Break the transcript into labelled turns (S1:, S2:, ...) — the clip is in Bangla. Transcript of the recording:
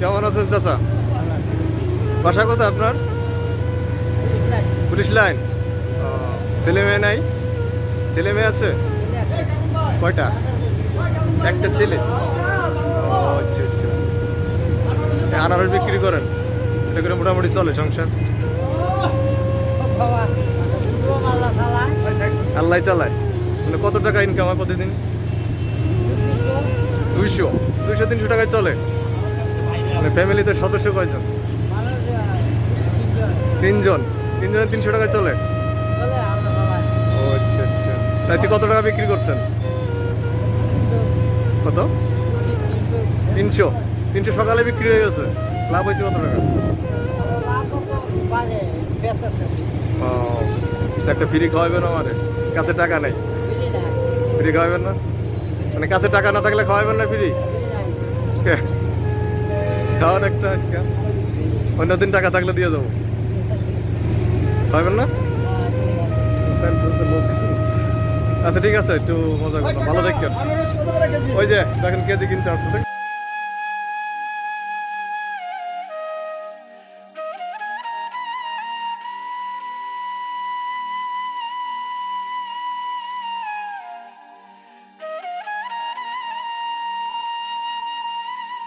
S1: কেমন আছেন চাচা? বাসা কোথায় আপনার? Police line. ছেলে মেয়ে নাই? ছেলে মেয়ে আছে? কয়টা? একটা ছেলে। আচ্ছা আচ্ছা। আনারস বিক্রি করেন? এটা করে মোটামুটি চলে সংসার। আল্লাহ চালায়। মানে কত টাকা ইনকাম হয় প্রতিদিন? দুইশো দুইশো, তিনশো টাকায় চলে। মানে ফ্যামিলিতে সদস্য কয়জন? তিনজন। তিনজনের তিনশো টাকায় চলে। ও আচ্ছা আচ্ছা। আচ্ছা কত টাকা বিক্রি করছেন? কত? তিনশো। তিনশো সকালে বিক্রি হয়ে গেছে। লাভ হয়েছে কত টাকা? একটা ফ্রি খাওয়াবেন আমারে। কাছে টাকা নেই। ফ্রি খাওয়াবেন না? মানে কাছে টাকা না থাকলে খাওয়াবেন না ফ্রি? খাওয়ার একটা আজকে। অন্য দিন টাকা থাকলে দিয়ে দেবো। খাওয়াবেন না? আচ্ছা ঠিক আছে, একটু মজা করলাম ভালো দেখবেন ওই যে এখন কেজি কিনতে আসছে